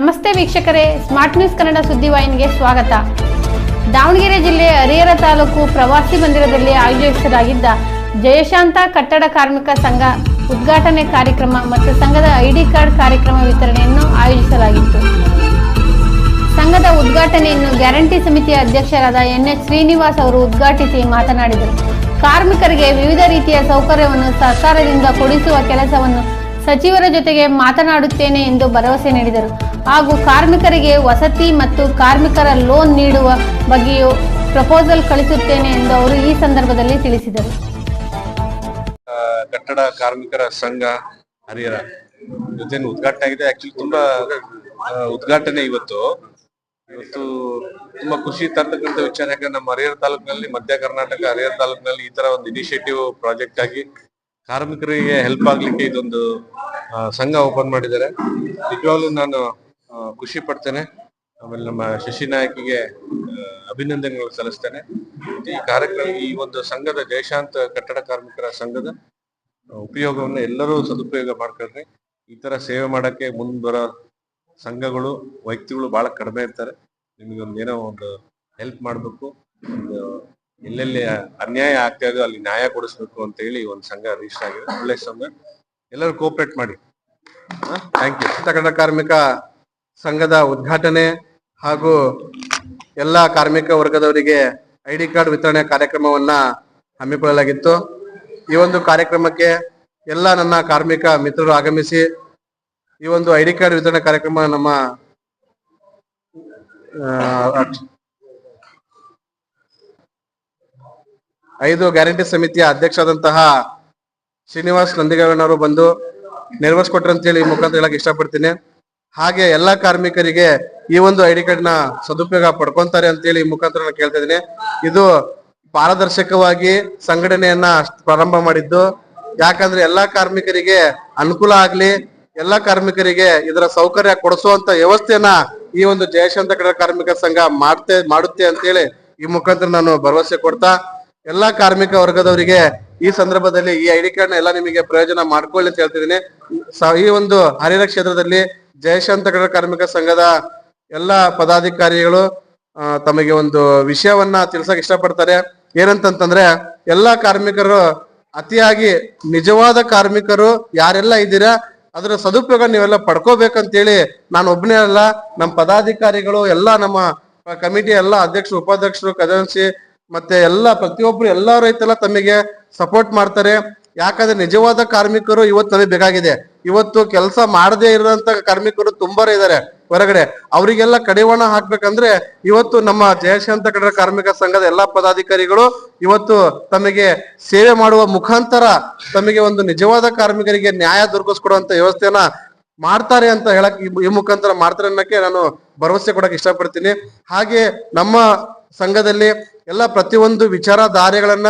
ನಮಸ್ತೆ ವೀಕ್ಷಕರೇ, smart news Kannada ಸುದ್ದಿವಾಹಿನಿಗೆ ಸ್ವಾಗತ. ದಾವಣಗೆರೆ ಜಿಲ್ಲೆ ಹರಿಹರ ತಾಲೂಕು ಪ್ರವಾಸಿ ಮಂದಿರದಲ್ಲಿ ಆಯೋಜಿಸಲಾಗಿದ್ದ ಜಯಶಾಂತ ಕಟ್ಟಡ ಕಾರ್ಮಿಕ ಸಂಘ ಉದ್ಘಾಟನೆ ಕಾರ್ಯಕ್ರಮ ಮತ್ತು ಸಂಘದ ಐಡಿ ಕಾರ್ಡ್ ಕಾರ್ಯಕ್ರಮ ವಿತರಣೆಯನ್ನು ಆಯೋಜಿಸಲಾಗಿತ್ತು. ಸಂಘದ ಉದ್ಘಾಟನೆಯನ್ನು ಗ್ಯಾರಂಟಿ ಸಮಿತಿಯ ಅಧ್ಯಕ್ಷರಾದ ಎನ್ ಎಚ್ ಶ್ರೀನಿವಾಸ್ ಅವರು ಉದ್ಘಾಟಿಸಿ ಮಾತನಾಡಿದರು. ಕಾರ್ಮಿಕರಿಗೆ ವಿವಿಧ ರೀತಿಯ ಸೌಕರ್ಯವನ್ನು ಸರ್ಕಾರದಿಂದ ಕೊಡಿಸುವ ಕೆಲಸವನ್ನು ಸಚಿವರ ಜೊತೆಗೆ ಮಾತನಾಡುತ್ತೇನೆ ಎಂದು ಭರವಸೆ ನೀಡಿದರು. ಹಾಗೂ ಕಾರ್ಮಿಕರಿಗೆ ವಸತಿ ಮತ್ತು ಕಾರ್ಮಿಕರ ಲೋನ್ ನೀಡುವ ಬಗ್ಗೆಯೂ ಪ್ರಪೋಸಲ್ ಕಳಿಸುತ್ತೇನೆ ಎಂದು ಅವರು ಈ ಸಂದರ್ಭದಲ್ಲಿ ತಿಳಿಸಿದರು. ಕಟ್ಟಡ ಕಾರ್ಮಿಕರ ಸಂಘ ಹರಿಹರ ಜೊತೆ ಉದ್ಘಾಟನೆ ಆಗಿದೆ. ಆಕ್ಚುಲಿ ತುಂಬಾ ಉದ್ಘಾಟನೆ ಇವತ್ತು. ಇವತ್ತು ತುಂಬಾ ಖುಷಿ ತರ್ತಕ್ಕಂಥ ವಿಚಾರ ಯಾಕಂದ್ರೆ ನಮ್ಮ ಹರಿಹರ ತಾಲೂಕಿನಲ್ಲಿ ಮಧ್ಯ ಕರ್ನಾಟಕ, ಹರಿಹರ ತಾಲೂಕಿನಲ್ಲಿ ಈ ತರ ಒಂದು ಇನಿಷಿಯೇಟಿವ್ ಪ್ರಾಜೆಕ್ಟ್ ಆಗಿ ಕಾರ್ಮಿಕರಿಗೆ ಹೆಲ್ಪ್ ಆಗ್ಲಿಕ್ಕೆ ಇದೊಂದು ಸಂಘ ಓಪನ್ ಮಾಡಿದ್ದಾರೆ. ನಿಜವಾಗ್ಲೂ ನಾನು ಖುಷಿ ಪಡ್ತೇನೆ. ಆಮೇಲೆ ನಮ್ಮ ಶಶಿ ನಾಯಕಿಗೆ ಅಭಿನಂದನೆಗಳು ಸಲ್ಲಿಸ್ತೇನೆ. ಈ ಕಾರ್ಯಕ್ರಮ, ಈ ಒಂದು ಸಂಘದ ದೇಶಾಂತ ಕಟ್ಟಡ ಕಾರ್ಮಿಕರ ಸಂಘದ ಉಪಯೋಗವನ್ನು ಎಲ್ಲರೂ ಸದುಪಯೋಗ ಮಾಡ್ಕೊಳ್ರಿ. ಈ ತರ ಸೇವೆ ಮಾಡಕ್ಕೆ ಮುಂದ್ ಬರೋ ಸಂಘಗಳು, ವ್ಯಕ್ತಿಗಳು ಬಹಳ ಕಡಿಮೆ ಇರ್ತಾರೆ. ನಿಮಗೆ ಒಂದು ಏನೋ ಒಂದು ಹೆಲ್ಪ್ ಮಾಡಬೇಕು ಎಲ್ಲೆಲ್ಲಿ ಅನ್ಯಾಯ ಆಗ್ತಾ ಅಲ್ಲಿ ನ್ಯಾಯ ಕೊಡಿಸ್ಬೇಕು ಅಂತ ಹೇಳಿ ಒಂದು ಸಂಘ ರಿಜಿಸ್ಟರ್ ಆಗಿದೆ. ಒಳ್ಳೆ ಸಂಘ. ಎಲ್ಲರೂ ಕೋಪರೇಟ್ ಮಾಡಿ. ಥ್ಯಾಂಕ್ ಯು ಕಾರ್ಮಿಕ ಸಂಘದ ಉದ್ಘಾಟನೆ ಹಾಗೂ ಎಲ್ಲ ಕಾರ್ಮಿಕ ವರ್ಗದವರಿಗೆ ಐ ಡಿ ಕಾರ್ಡ್ ವಿತರಣೆ ಕಾರ್ಯಕ್ರಮವನ್ನ ಹಮ್ಮಿಕೊಳ್ಳಲಾಗಿತ್ತು. ಈ ಒಂದು ಕಾರ್ಯಕ್ರಮಕ್ಕೆ ಎಲ್ಲ ನನ್ನ ಕಾರ್ಮಿಕ ಮಿತ್ರರು ಆಗಮಿಸಿ ಈ ಒಂದು ಐ ಡಿ ಕಾರ್ಡ್ ವಿತರಣೆ ಕಾರ್ಯಕ್ರಮ ನಮ್ಮ ಐದು ಗ್ಯಾರಂಟಿ ಸಮಿತಿಯ ಅಧ್ಯಕ್ಷರಾದಂತಹ ಶ್ರೀನಿವಾಸ್ ನಂದಿಗಣ್ಣವರು ಬಂದು ನೆರವೇರಿಸ್ಕೊಟ್ರಂತೇಳಿ ಮುಖಾಂತರ ಹೇಳಕ್ ಇಷ್ಟಪಡ್ತೀನಿ. ಹಾಗೆ ಎಲ್ಲಾ ಕಾರ್ಮಿಕರಿಗೆ ಈ ಒಂದು ಐ ಡಿ ಕಾರ್ಡ್ನ ಸದುಪಯೋಗ ಪಡ್ಕೊಂತಾರೆ ಅಂತೇಳಿ ಈ ಮುಖಾಂತರ ಕೇಳ್ತಾ ಇದ್ದೀನಿ. ಇದು ಪಾರದರ್ಶಕವಾಗಿ ಸಂಘಟನೆಯನ್ನ ಪ್ರಾರಂಭ ಮಾಡಿದ್ದು. ಯಾಕಂದ್ರೆ ಎಲ್ಲಾ ಕಾರ್ಮಿಕರಿಗೆ ಅನುಕೂಲ ಆಗ್ಲಿ, ಎಲ್ಲಾ ಕಾರ್ಮಿಕರಿಗೆ ಇದರ ಸೌಕರ್ಯ ಕೊಡಿಸುವಂತ ವ್ಯವಸ್ಥೆಯನ್ನ ಈ ಒಂದು ಜಯಶಾಂತ ಕಾರ್ಮಿಕ ಸಂಘ ಮಾಡ್ತೆ, ಮಾಡುತ್ತೆ ಅಂತೇಳಿ ಈ ಮುಖಾಂತರ ನಾನು ಭರವಸೆ ಕೊಡ್ತಾ, ಎಲ್ಲಾ ಕಾರ್ಮಿಕ ವರ್ಗದವರಿಗೆ ಈ ಸಂದರ್ಭದಲ್ಲಿ ಈ ಐಡಿ ಕಾರ್ಡ್ನ ಎಲ್ಲ ನಿಮಗೆ ಪ್ರಯೋಜನ ಮಾಡ್ಕೊಳ್ಳಿ ಅಂತ ಹೇಳ್ತಿದ್ದೀನಿ. ಈ ಒಂದು ಹರಿಹರ ಕ್ಷೇತ್ರದಲ್ಲಿ ಜಯಶಾಂತ ಕನ್ನಡ ಕಾರ್ಮಿಕ ಸಂಘದ ಎಲ್ಲ ಪದಾಧಿಕಾರಿಗಳು ತಮಗೆ ಒಂದು ವಿಷಯವನ್ನ ತಿಳ್ಸಕ್ ಇಷ್ಟಪಡ್ತಾರೆ. ಏನಂತಂತಂದ್ರೆ, ಎಲ್ಲಾ ಕಾರ್ಮಿಕರು ಅತಿಯಾಗಿ ನಿಜವಾದ ಕಾರ್ಮಿಕರು ಯಾರೆಲ್ಲ ಇದ್ದೀರಾ, ಅದರ ಸದುಪಯೋಗ ನೀವೆಲ್ಲ ಪಡ್ಕೋಬೇಕಂತೇಳಿ ನಾನು ಒಬ್ಬನೇ ಅಲ್ಲ. ನಮ್ಮ ಪದಾಧಿಕಾರಿಗಳು, ಎಲ್ಲ ನಮ್ಮ ಕಮಿಟಿ ಎಲ್ಲ ಅಧ್ಯಕ್ಷರು, ಉಪಾಧ್ಯಕ್ಷರು ಖಜಾನ್ಸಿ ಮತ್ತೆ ಎಲ್ಲ ಪ್ರತಿಯೊಬ್ರು ಎಲ್ಲ ರೈತರೆಲ್ಲ ತಮಗೆ ಸಪೋರ್ಟ್ ಮಾಡ್ತಾರೆ. ಯಾಕಂದ್ರೆ ನಿಜವಾದ ಕಾರ್ಮಿಕರು ಇವತ್ತು ನಮಗೆ ಬೇಕಾಗಿದೆ. ಇವತ್ತು ಕೆಲಸ ಮಾಡದೇ ಇರುವಂತ ಕಾರ್ಮಿಕರು ತುಂಬಾ ಇದ್ದಾರೆ. ಹೊರಗಡೆ ಅವರಿಗೆಲ್ಲ ಕಡಿವಾಣ ಹಾಕ್ಬೇಕಂದ್ರೆ ಇವತ್ತು ನಮ್ಮ ಜಯಶಾಂತ ಕನ್ನಡ ಕಾರ್ಮಿಕ ಸಂಘದ ಎಲ್ಲಾ ಪದಾಧಿಕಾರಿಗಳು ಇವತ್ತು ತಮಗೆ ಸೇವೆ ಮಾಡುವ ಮುಖಾಂತರ ತಮಗೆ ಒಂದು ನಿಜವಾದ ಕಾರ್ಮಿಕರಿಗೆ ನ್ಯಾಯ ದೊರಕಿಸ್ಕೊಡುವಂತ ವ್ಯವಸ್ಥೆಯನ್ನ ಮಾಡ್ತಾರೆ ಅಂತ ಹೇಳಕ್ ಈ ಮುಖಾಂತರ ಮಾಡ್ತಾರೆ ಅನ್ನಕ್ಕೆ ನಾನು ಭರವಸೆ ಕೊಡಕ್ ಇಷ್ಟಪಡ್ತೀನಿ. ಹಾಗೆ ನಮ್ಮ ಸಂಘದಲ್ಲಿ ಎಲ್ಲ ಪ್ರತಿಯೊಂದು ವಿಚಾರಧಾರೆಗಳನ್ನ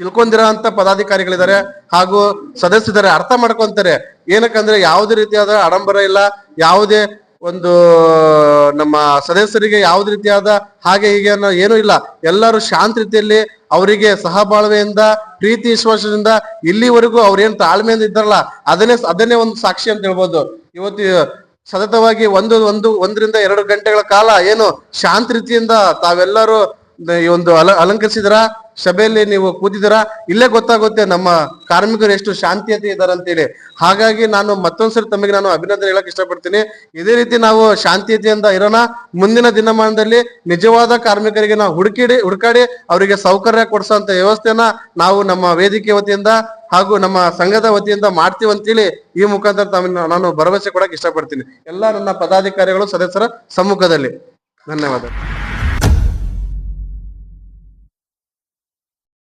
ತಿಳ್ಕೊಂಡಿರೋ ಅಂತ ಪದಾಧಿಕಾರಿಗಳಿದ್ದಾರೆ ಹಾಗೂ ಸದಸ್ಯರಿದ್ದಾರೆ, ಅರ್ಥ ಮಾಡ್ಕೊಂತಾರೆ. ಏನಕ್ಕಂದ್ರೆ ಯಾವುದೇ ರೀತಿಯಾದ ಆಡಂಬರ ಇಲ್ಲ, ಯಾವುದೇ ಒಂದು, ನಮ್ಮ ಸದಸ್ಯರಿಗೆ ಯಾವುದೇ ರೀತಿಯಾದ ಹಾಗೆ ಹೀಗೆ ಅನ್ನೋ ಏನೂ ಇಲ್ಲ. ಎಲ್ಲರೂ ಶಾಂತ ರೀತಿಯಲ್ಲಿ ಅವರಿಗೆ ಸಹಬಾಳ್ವೆಯಿಂದ, ಪ್ರೀತಿ ವಿಶ್ವಾಸದಿಂದ ಇಲ್ಲಿವರೆಗೂ ಅವ್ರೇನ್ ತಾಳ್ಮೆಯಿಂದ ಇದ್ದಾರಲ್ಲ, ಅದನ್ನೇ ಅದನ್ನೇ ಒಂದು ಸಾಕ್ಷಿ ಅಂತ ಹೇಳ್ಬೋದು. ಇವತ್ತು ಸತತವಾಗಿ ಒಂದು ಒಂದು, ಒಂದರಿಂದ ಎರಡು ಗಂಟೆಗಳ ಕಾಲ ಏನು ಶಾಂತ ರೀತಿಯಿಂದ ತಾವೆಲ್ಲರೂ ಈ ಒಂದು ಅಲ, ಅಲಂಕರಿಸಿದ್ರ? ಸಭೆಯಲ್ಲಿ ನೀವು ಕೂತಿದ್ದೀರಾ? ಇಲ್ಲೇ ಗೊತ್ತಾಗುತ್ತೆ ನಮ್ಮ ಕಾರ್ಮಿಕರು ಎಷ್ಟು ಶಾಂತಿಯತೆ ಇದ್ದಾರೆ ಅಂತೇಳಿ. ಹಾಗಾಗಿ ನಾನು ಮತ್ತೊಂದ್ಸರಿ ತಮಗೆ ನಾನು ಅಭಿನಂದನೆ ಹೇಳಕ್ ಇಷ್ಟಪಡ್ತೀನಿ. ಇದೇ ರೀತಿ ನಾವು ಶಾಂತಿಯತೆಯಿಂದ ಇರೋಣ. ಮುಂದಿನ ದಿನಮಾನದಲ್ಲಿ ನಿಜವಾದ ಕಾರ್ಮಿಕರಿಗೆ ನಾವು ಹುಡುಕಿಡಿ, ಹುಡುಕಾಡಿ ಅವರಿಗೆ ಸೌಕರ್ಯ ಕೊಡಿಸೋಂತ ವ್ಯವಸ್ಥೆನ ನಾವು ನಮ್ಮ ವೇದಿಕೆ ವತಿಯಿಂದ ಹಾಗೂ ನಮ್ಮ ಸಂಘದ ವತಿಯಿಂದ ಮಾಡ್ತೀವಿ ಅಂತೇಳಿ ಈ ಮುಖಾಂತರ ತಮ್ಮ ನಾನು ಭರವಸೆ ಕೊಡಕ್ ಇಷ್ಟಪಡ್ತೀನಿ. ಎಲ್ಲ ನನ್ನ ಪದಾಧಿಕಾರಿಗಳು, ಸದಸ್ಯರ ಸಮ್ಮುಖದಲ್ಲಿ. ಧನ್ಯವಾದ.